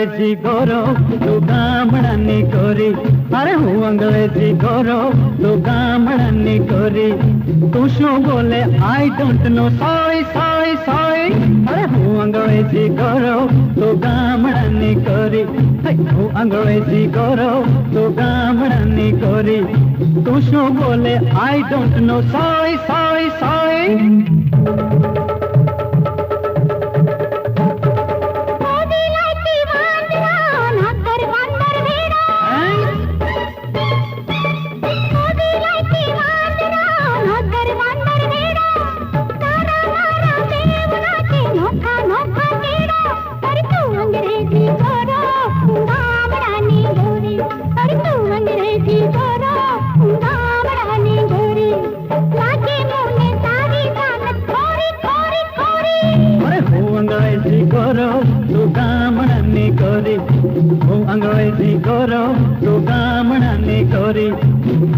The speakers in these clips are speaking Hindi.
અંગ્રેજી ગોરો તું ગામડાની ગોરી અરે હું અંગ્રેજી ગોરો તું ગામડાની ગોરી તું શું બોલે આઈ ડોન્ટ નો સોય સોય સોય અરે હું અંગ્રેજી ગોરો તું ગામડાની ગોરી હું અંગ્રેજી ગોરો તું ગામડાની ગોરી તું શું બોલે આઈ ડોન્ટ નો સોય સોય સોય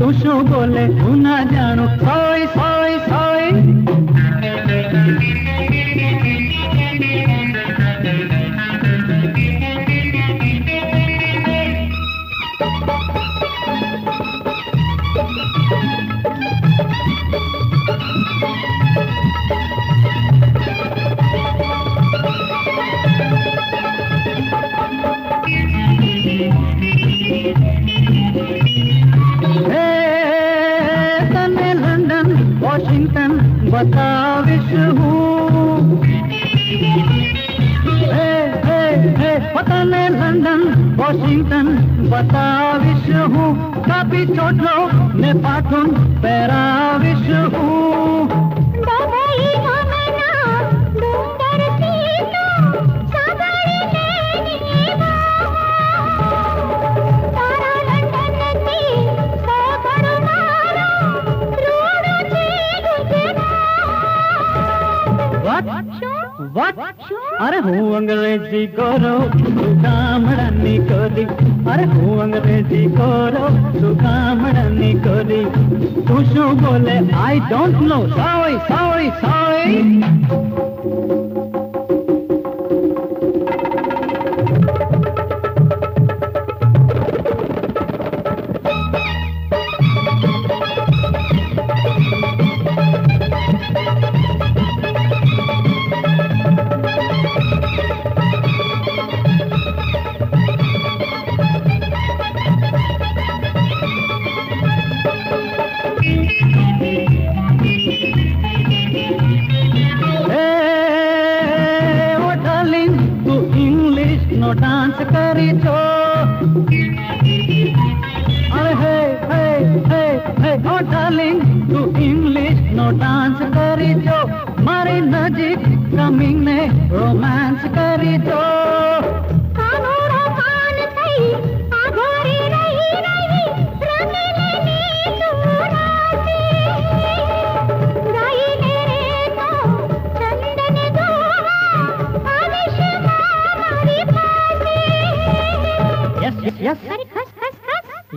શું શું બોલે હું ના જાણું સોય સોય સોય साविश हूँ वतन लंदन वॉशिंगटन बता बताविश हूँ कभी छोटो मैं पैरा पैराविश हूँ अरे हूँ अंग्रेज़ी करो तू कामड़ानी अरे हूँ अंग्रेज़ी करो तू कामड़ानी कोली। तू बोले I don't know sorry sorry sorry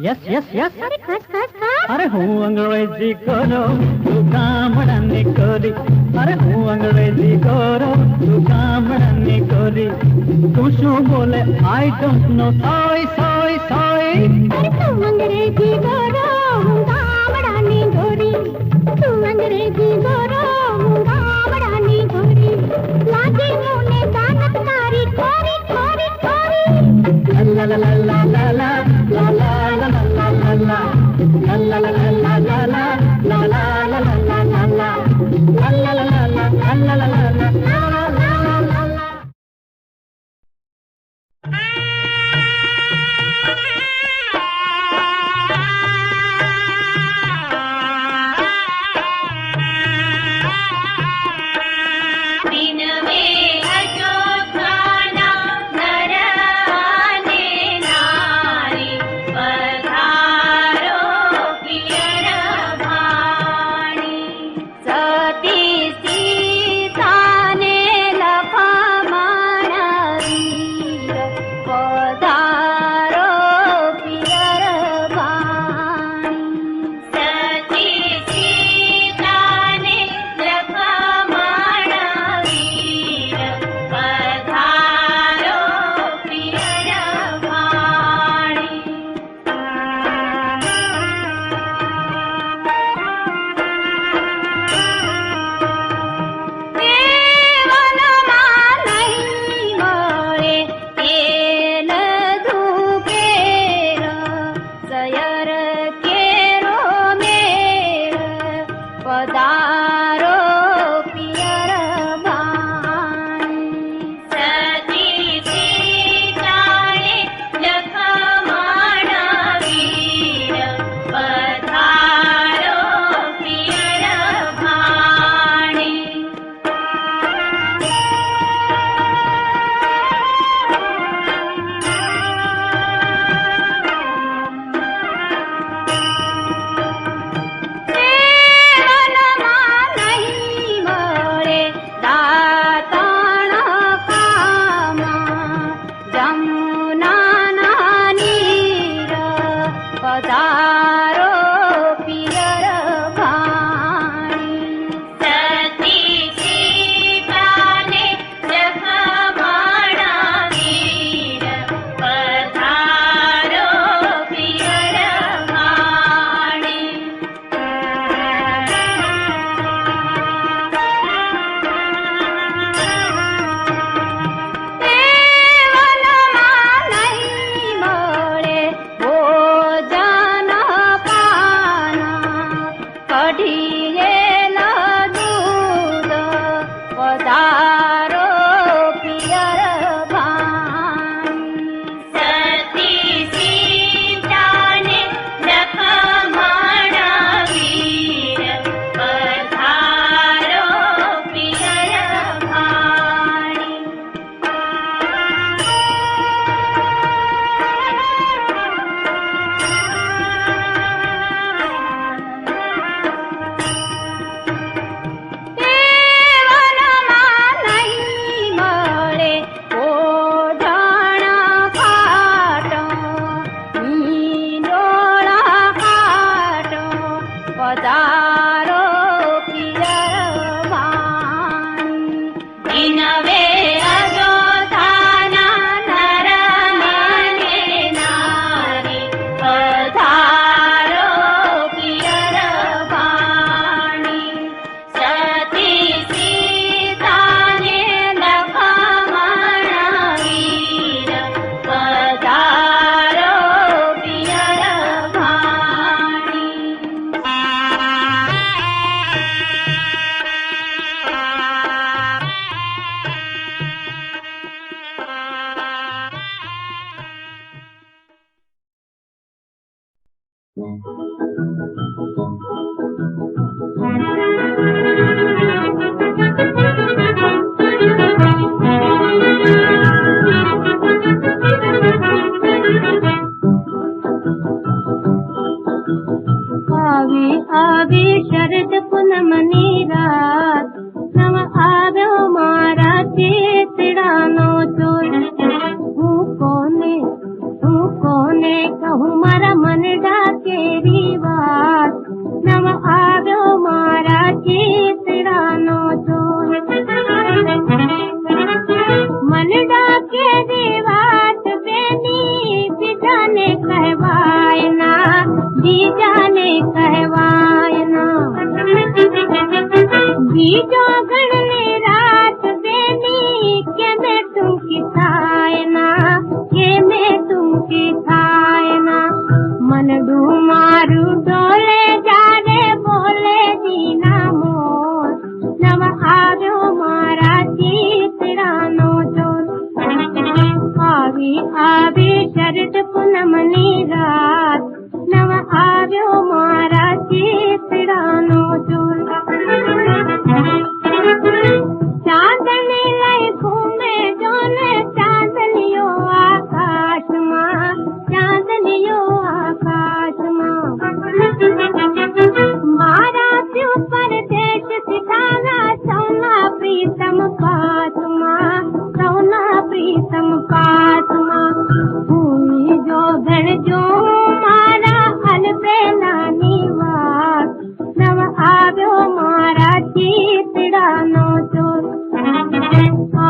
yes yes yes अरे खास खास खास अरे हूँ अंग्रेज़ी करो तू कामड़ा निकोरी अरे हूँ अंग्रेज़ी करो तू कामड़ा निकोरी तू शू बोले I don't know sorry sorry sorry अरे तू अंग्रेज़ी करो हूँ कामड़ा निकोरी तू अंग्रेज़ी करो हूँ कामड़ा निकोरी लागे मुने दानत कारी कोरी कोरी कोरी ला ला ला ला ला। la la la la la la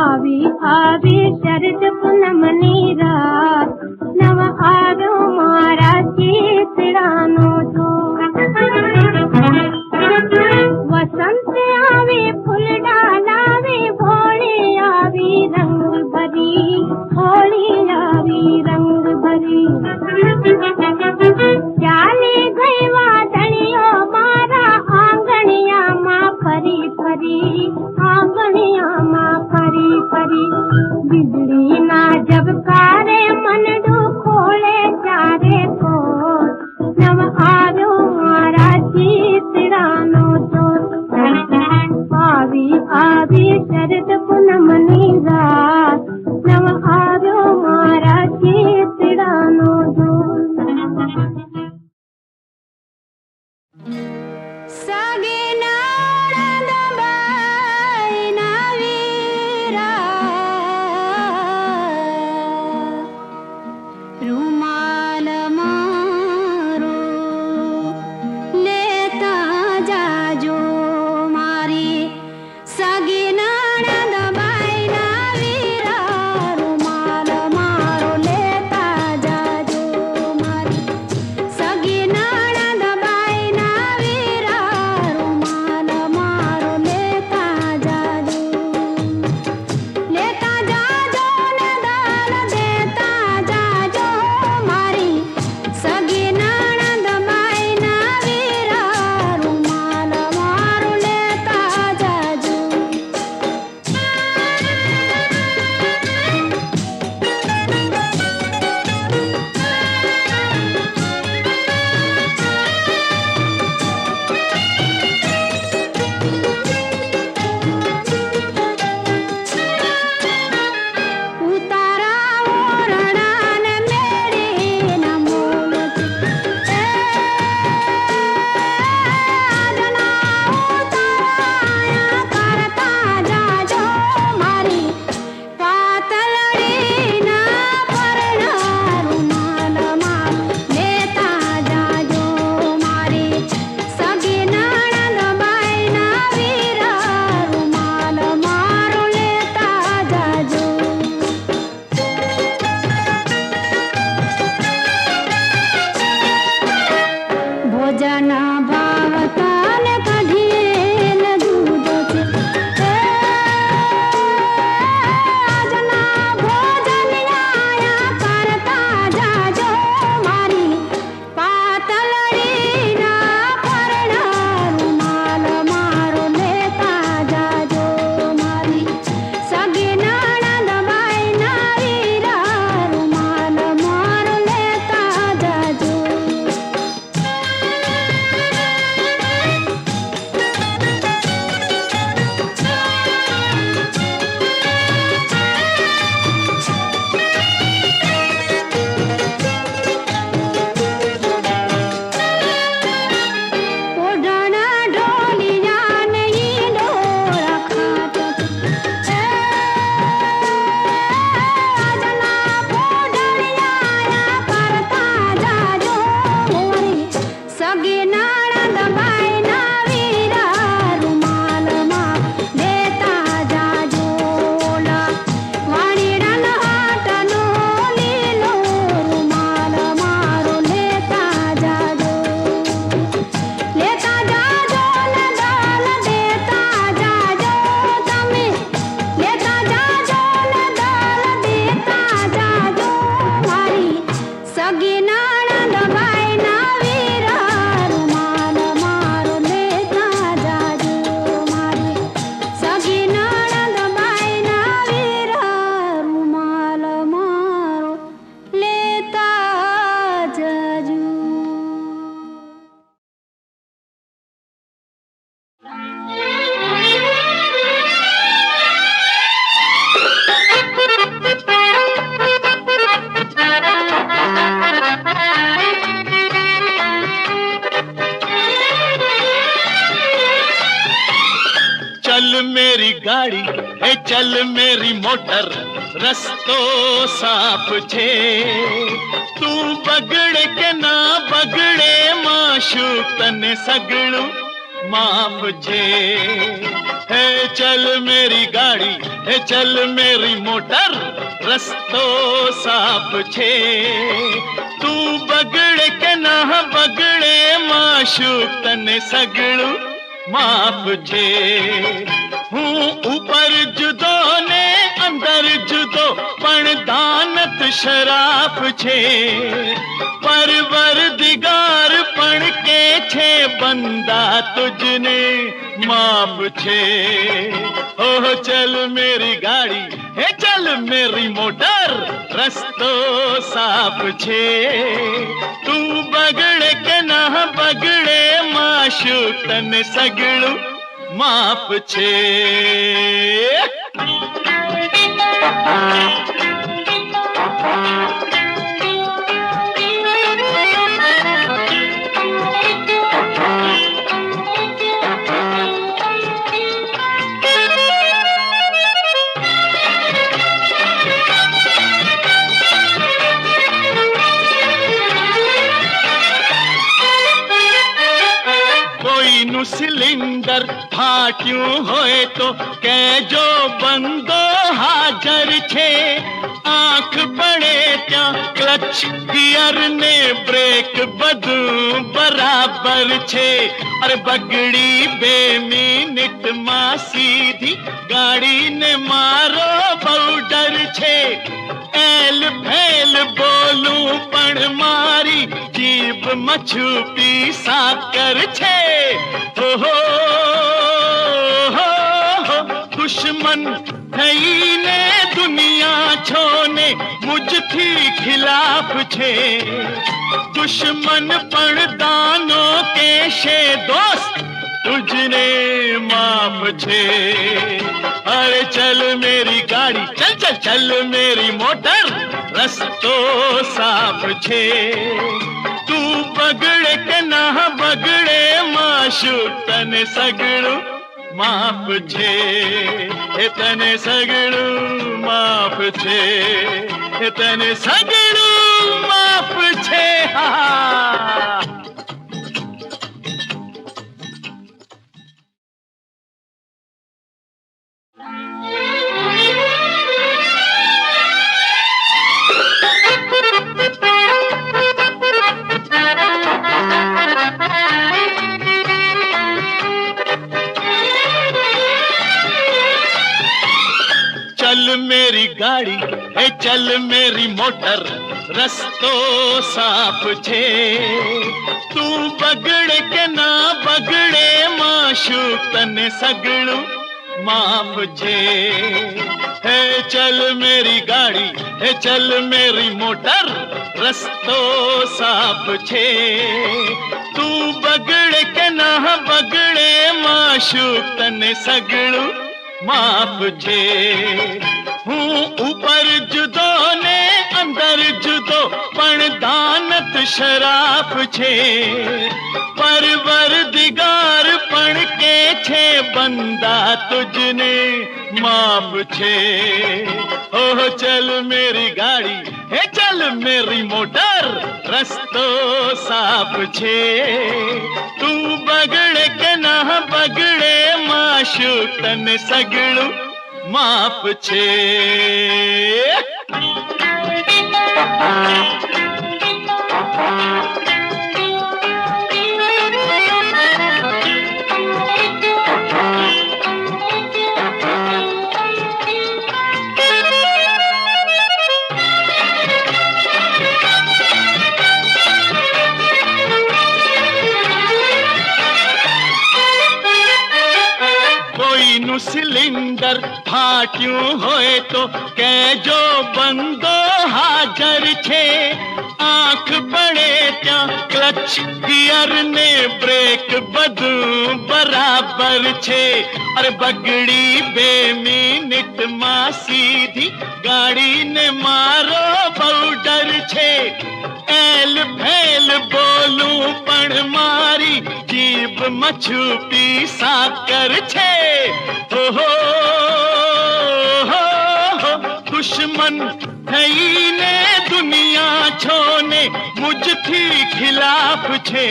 आवी आवी शरद জানা मेरी गाड़ी, ए चल मेरी मोटर, रस्तो साफ़ छे। तू बगड़ के ना बगड़े, माशू तने सगड़ माफ़ छे। हे चल मेरी गाड़ी हे चल मेरी मोटर, रस्तो साफ़ छे। तू बगड़ के ना बगड़े, माशू तने सगड़ माफ़ छे। हूँ ऊपर जुदो ने, अंदर जुदो, पण दानत शराफ छे। परवर दिगार पण के छे, बंदा तुझने माफ़ छे। ओ चल मेरी गाड़ी, हे चल मेरी मोटर, रस्तो साफ़ छे। तू बगड़ के ना बगड़े माशू तन सगड़ू माप छे Thank you. क्यों होए तो कै जो बंदो हाजर छे। आँख पड़े त्या क्लच गियर ने ब्रेक बदू बराबर छे। अरे बगड़ी बे मिनट मा सीधी गाड़ी ने मारो बाउडर छे। एल फैल बोलू पण मारी जीभ मछूपी साकर छे। हो, हो दुश्मन नई ने दुनिया छोने मुझ थी खिलाफ छे। दुश्मन परदानों के शे दोस्त तुझने माफ़ छे। अरे चल मेरी गाड़ी, चल चल चल मेरी मोटर, रस्तो साफ़ छे। तू बगड़े के ना बगड़े माशू तने सगड़ू माप छे तने सगड़ू माप छे तने सगड़ू माप छे। हा चल मेरी मोटर, रस्तो साफ़ छे। तू बगड़ के ना बगड़े, माशूक तन सगड़ू माफ़ छे। हे चल मेरी गाड़ी, हे चल मेरी मोटर, रस्तो साफ़ छे। तू बगड़ के ना बगड़े, माशूक तन सगड़ू माफ़ छे। हूँ ऊपर जुदो ने, अंदर जुदो, पण दानत शराब छे। परवर दिगार पण के छे, बंदा तुझने माफ़ छे। ओ चल मेरी गाड़ी, हे चल मेरी मोटर, रस्तो साफ़ छे। तू बगड़े के ना, बगड़े माशु तन सगड़ू માફ છે तीनों सिलेंडर था क्यों होए तो कैजो बंदो हाजर छे। आँख बड़े क्या क्लच गियर ने ब्रेक बदू बराबर छे। अरे बगड़ी बे मिनट माँ सीधी गाड़ी ने मारो पाउडर छे। एल फेल बो निरूपण मारी जीव मछुपी साकर छे। हो हो हो हो, दुश्मन ने दुनिया छोने, मुझ थी खिलाफ छे।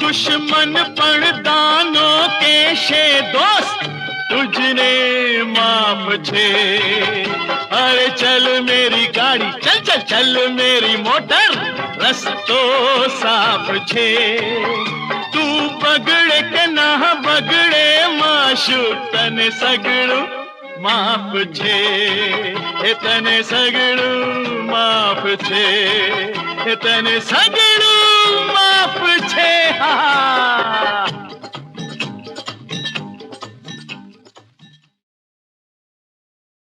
दुश्मन पण दानों के शे दोस्त, तुझने माफ़ छे। अरे चल मेरी गाड़ी चल चल चल मेरी मोटर रस्तो साफ छे તું બગડે કે ના બગડે માશુ તને સગડું માફ છે એ તને સગળું માફ છે એ તને સગળું માફ છે હા